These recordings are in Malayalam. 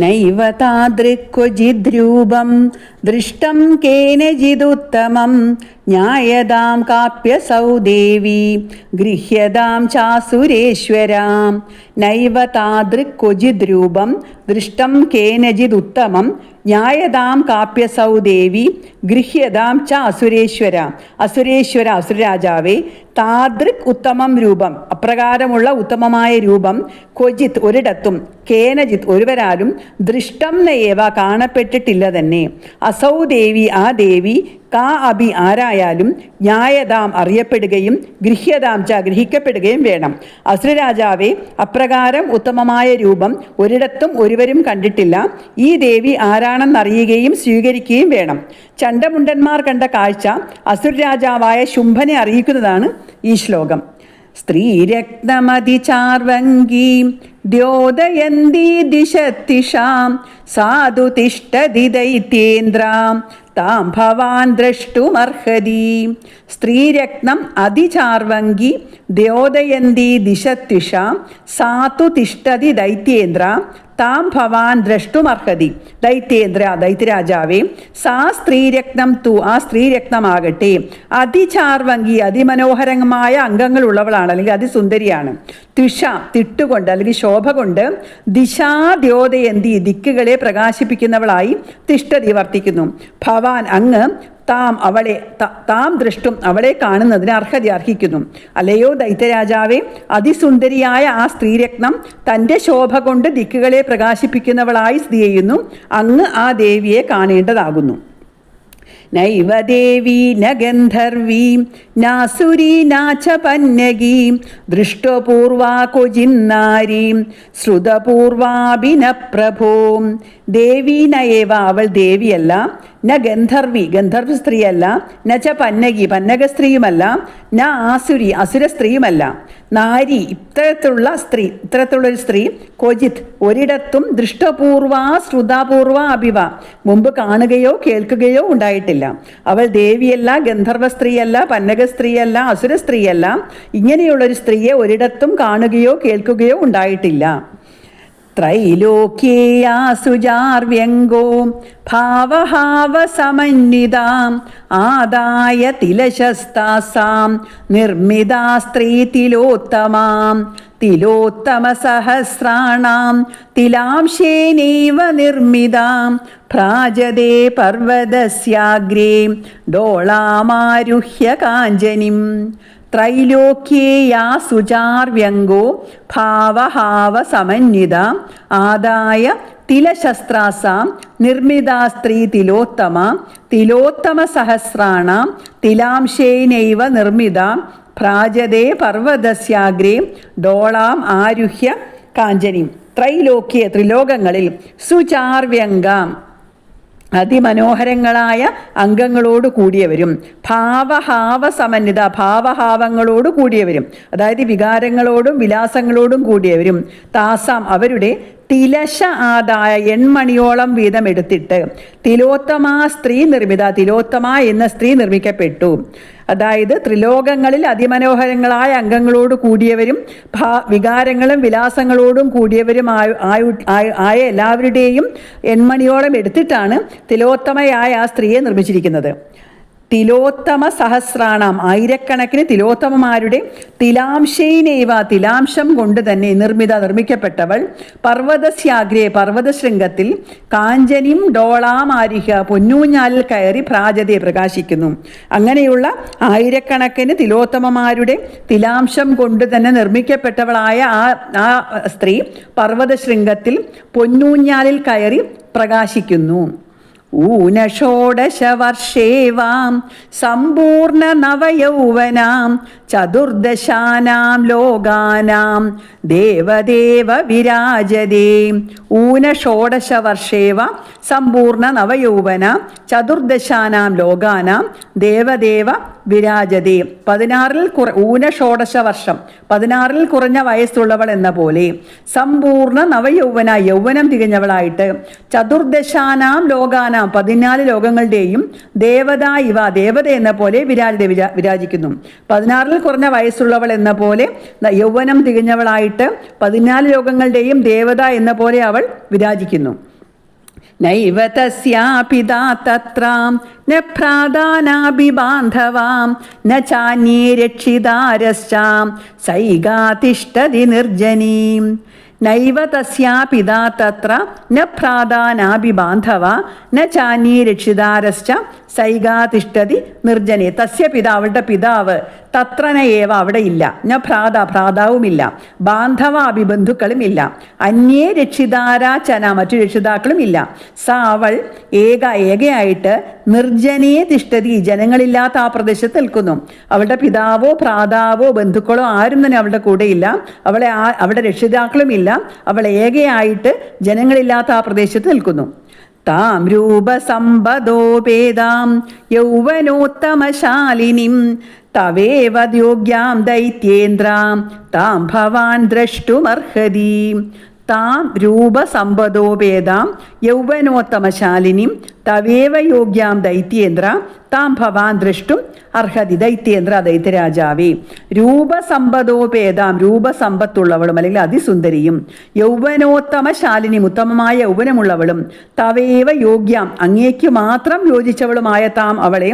നൈവ താദൃക്വചിദ്രൂപം ദൃഷ്ടം കേനചിദുത്തമം ജ്ഞായതാം കാപ്യസൗ ദേവി ഗൃഹ്യതാം ചാസുരേശ്വരാം. നൈവ താദൃക്വചിദ്രൂപം ദൃഷ്ടം കേനചിദുത്തമം ന്യായതാം കാപ്യസൗ ദേവി ഗൃഹ്യതാം ച അസുരേശ്വര അസുരേശ്വര അസുരരാജാവേ താദൃക് ഉത്തമം രൂപം. അപ്രകാരമുള്ള ഉത്തമമായ രൂപം ക്വചിത് ഒരിടത്തും കേനജിത് ഒരുവരാലും ദൃഷ്ടം നയേവ കാണപ്പെട്ടിട്ടില്ല തന്നെ. അസൗ ദേവി ആ ദേവി കാ അഭി ആരായാലും ന്യായതാം അറിയപ്പെടുകയും ഗൃഹ്യതാം ച ഗ്രഹിക്കപ്പെടുകയും വേണം. അസുരരാജാവെ അപ്രകാരം ഉത്തമമായ രൂപം ഒരിടത്തും ഒരുവരും കണ്ടിട്ടില്ല. ഈ ദേവി ആരാണെന്നറിയുകയും സ്വീകരിക്കുകയും വേണം. ചണ്ടമുണ്ടന്മാർ കണ്ട കാഴ്ച അസുരരാജാവായ ശുംഭനെ അറിയിക്കുന്നതാണ് ഈ ശ്ലോകം. സ്ത്രീരത്നമതിചാർവങ്കീ ദ്യോതയന്തി ദിശത്തിഷാം സാധു തിഷ്ടതി ദൈത്യേന്ദ്രാം താം ഭവാൻ ദ്രഷ്ടുമർഹതി. സ്ത്രീരത്നം അതിചാർവങ്കി ദ്യോതയന്തി ദിശത്തിഷാം സാതു തിഷ്ടതി ദൈത്യേന്ദ്ര താം ഭവാൻ ദ്രഷ്ടുമർഹതി. ദൈത്യേന്ദ്ര ദൈത്യരാജാവേ സാ സ്ത്രീരത്നം തു ആ സ്ത്രീരത്നമാകട്ടെ. അതിചാർവങ്കി അതിമനോഹരമായ അംഗങ്ങളുള്ളവളാണ് അല്ലെങ്കിൽ അതിസുന്ദരിയാണ്. തിഷ തിട്ടുകൊണ്ട് അല്ലെങ്കിൽ ശോഭ കൊണ്ട് ദിശാദ്യോതയന്തി ദിക്കുകളെ പ്രകാശിപ്പിക്കുന്നവളായി തിഷ്ഠതി വർത്തിക്കുന്നു. ഭവാൻ അങ്ങ് താം അവളെ താം ദൃഷ്ടും അവളെ കാണുന്നതിന് അർഹത അർഹിക്കുന്നു. അല്ലയോ ദൈത്യരാജാവെ അതിസുന്ദരിയായ ആ സ്ത്രീരത്നം തന്റെ ശോഭ കൊണ്ട് ദിക്കുകളെ പ്രകാശിപ്പിക്കുന്നവളായി സ്ഥിതി ചെയ്യുന്നു. അങ്ങ് ആ ദേവിയെ കാണേണ്ടതാകുന്നു. നൈവ ദേവീ ന ഗന്ധർവീ നാസുരി നാച്ച പന്നഗീ ദൃഷ്ടപൂർവാ കൊജിന്നാരീം ശ്രുതപൂർവാഭിന പ്രഭോ ദേവി നയേവ അവൾ ദേവിയല്ല ന ഗന്ധർവി. ഗന്ധർവ സ്ത്രീയല്ല ന ച പന്നകി. പന്നക സ്ത്രീയുമല്ല ന ആസുരി. അസുര സ്ത്രീയുമല്ല. നാരി ഇത്തരത്തിലുള്ള സ്ത്രീ ഇത്തരത്തിലുള്ളൊരു സ്ത്രീ കൊജിത് ഒരിടത്തും ദൃഷ്ടപൂർവ ശ്രുതാപൂർവ അഭിവ. മുമ്പ് കാണുകയോ കേൾക്കുകയോ ഉണ്ടായിട്ടില്ല. അവൾ ദേവിയല്ല ഗന്ധർവ സ്ത്രീയല്ല പന്നക സ്ത്രീയല്ല അസുര സ്ത്രീയല്ല. ഇങ്ങനെയുള്ളൊരു സ്ത്രീയെ ഒരിടത്തും കാണുകയോ കേൾക്കുകയോ ഉണ്ടായിട്ടില്ല. ത്രൈലോക്യേയാസുജാർവ്യങ്കോ ഭാവഹാവസമന്വിതാം ആദായ തിലശസ്താസാം നിർമ്മിതാ സ്ത്രീ തിലോത്തമാം തിലോത്തമസഹസ്രാണാം തിലാംശേനൈവ നിർമ്മിതാം ഭ്രാജതേ പർവതസ്യാഗ്രേ ഡോളാമാരുഹ്യ കാഞ്ചനിം ത്രൈലോക്യേയാ സുചാർവ്യംഗോ ഭാവഹാവ സമന്വിത ആദായ തിലശസ്ത്രാസാം നിർമ്മിതാ സ്ത്രീ തിലോത്തമ തിലോത്തമ സഹസ്രാണാം തിലാംശേനൈവ നിർമ്മിത ഭ്രാജതേ പർവതസ്യാഗ്രേ ഡോളാം ആരുഹ്യ കാഞ്ചനിയും ത്രൈലോക്യ ത്രിലോകങ്ങളിൽ സുചാർവ്യങ്കാം അതിമനോഹരങ്ങളായ അംഗങ്ങളോട് കൂടിയവരും ഭാവഹാവ സമന്വിത ഭാവഹാവങ്ങളോട് കൂടിയവരും അതായത് വികാരങ്ങളോടും വിലാസങ്ങളോടും കൂടിയവരും താസാം അവരുടെ തിലശ ആദായ എൺമണിയോളം വീതം എടുത്തിട്ട് തിലോത്തമ സ്ത്രീ നിർമ്മിത തിലോത്തമ എന്ന സ്ത്രീ നിർമ്മിക്കപ്പെട്ടു. അതായത് ത്രിലോകങ്ങളിൽ അതിമനോഹരങ്ങളായ അംഗങ്ങളോട് കൂടിയവരും വികാരങ്ങളും വിലാസങ്ങളോടും കൂടിയവരും ആയ എല്ലാവരുടെയും എൺമണിയോളം എടുത്തിട്ടാണ് തിലോത്തമയായ ആ സ്ത്രീയെ നിർമ്മിച്ചിരിക്കുന്നത്. തിലോത്തമ സഹസ്രാണാം. ആയിരക്കണക്കിന് തിലോത്തമമാരുടെ തിലാംശൈനേവ തിലാംശം കൊണ്ട് തന്നെ നിർമ്മിത നിർമ്മിക്കപ്പെട്ടവൾ. പർവതസ്യാഗ്രേ പർവതശൃംഗത്തിൽ കാഞ്ചനിം ഡോളാമാരിഹ പൊന്നൂഞ്ഞാലിൽ കയറി പ്രാജതയെ പ്രകാശിക്കുന്നു. അങ്ങനെയുള്ള ആയിരക്കണക്കിന് തിലോത്തമമാരുടെ തിലാംശം കൊണ്ട് തന്നെ നിർമ്മിക്കപ്പെട്ടവളായ ആ ആ സ്ത്രീ പർവതശൃംഗത്തിൽ പൊന്നൂഞ്ഞാലിൽ കയറി പ്രകാശിക്കുന്നു. ഊനഷോഡശവർഷേവാം സമ്പൂർണ നവയൗവനാം ചതുർദശാനാം ലോകാനാം ദേവദേവ വിരാജതേ ഊനഷോഡശവർഷേവ സമ്പൂർണ നവയൗവനാം ചതുർദശാനാം ലോകാനാം ദേവദേവ വിരാജതേ. പതിനാറിൽ കുറ ഊന ഷോഡശ വർഷം. പതിനാറിൽ കുറഞ്ഞ വയസ്സുള്ളവൾ എന്ന പോലെ സമ്പൂർണ നവയൗവന യൗവനം തികഞ്ഞവളായിട്ട് ചതുർദശാനാം ലോകാനാം പതിനാല് ലോകങ്ങളുടെയും ദേവത ഇവ ദേവത എന്ന പോലെ വിരാജത വിരാ വിരാജിക്കുന്നു. പതിനാറിൽ കുറഞ്ഞ വയസ്സുള്ളവൾ എന്ന പോലെ യൗവനം തികഞ്ഞവളായിട്ട് പതിനാല് ലോകങ്ങളുടെയും ദേവത എന്ന പോലെ അവൾ വിരാജിക്കുന്നു. നൈവ തത്രാം ന ഭ്രാതാനാഭിബാന്ധവാം ന ചാന്യേ രക്ഷിതാരശ്ചാം സൈകാതിഷ്ഠതി നിർജനീം. നൈവ തസ്യാപിതാ തത്ര ന ഭ്രാതാനാഭിബാന്ധവ ന ചാന്യേ സൈകാതിഷ്ഠതി നിർജനി തസ്യ പിതാ അവളുടെ പിതാവ് തത്രനയേവ അവിടെ ഇല്ല. ഞാൻ ഭ്രാത ഭ്രാതാവുമില്ല. ബാന്ധവ അഭിബന്ധുക്കളും ഇല്ല. അന്യേ രക്ഷിതാരാചന മറ്റു രക്ഷിതാക്കളും ഇല്ല. സ അവൾ ഏക ഏകയായിട്ട് നിർജനേ തിഷ്ഠതി ജനങ്ങളില്ലാത്ത ആ പ്രദേശത്ത് നിൽക്കുന്നു. അവളുടെ പിതാവോ ഭ്രാതാവോ ബന്ധുക്കളോ ആരും തന്നെ അവളുടെ കൂടെയില്ല അവളെ ആ അവിടെ രക്ഷിതാക്കളും ഇല്ല. അവൾ ഏകയായിട്ട് ജനങ്ങളില്ലാത്ത ആ പ്രദേശത്ത് നിൽക്കുന്നു. താം രൂപസമ്പദോപേതാം യൗവനോത്തമശാലിനിം തവേവ യോഗ്യാം ദൈത്യേന്ദ്രാം താം ഭവാൻ ദ്രഷ്ടുമർഹതി. താം രൂപസമ്പദോപേതാം യൗവനോത്തമശാലിനിം തവേവ യോഗ്യാം ദൈത്യേന്ദ്ര താം ഭവാൻ ദ്രഷ്ടും അർഹതി ദൈത്യേന്ദ്ര ദൈത്യരാജാവേ. രൂപസമ്പദോപേതാം രൂപസമ്പത്തുള്ളവളും അല്ലെങ്കിൽ അതിസുന്ദരിയും. യൗവനോത്തമശാലിനി ഉത്തമമായ യൗവനമുള്ളവളും തവേവ യോഗ്യാം അങ്ങേക്ക് മാത്രം യോജിച്ചവളുമായ താം അവളെ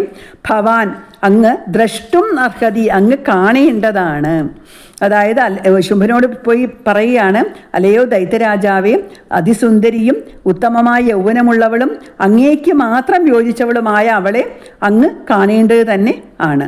ഭവാൻ അങ്ങ് ദ്രഷ്ടും അർഹതി അങ്ങ് കാണേണ്ടതാണ്. അതായത് ശുംഭനോട് പോയി പറയുകയാണ് അലയോ ദൈത്യരാജാവേ അതിസുന്ദരിയും ഉത്തമമായ യൗവനമുള്ളവളും അങ്ങേക്ക് മാത്രം യോജിച്ചവളുമായ അവളെ അങ്ങ് കാണേണ്ടത് തന്നെ ആണ്.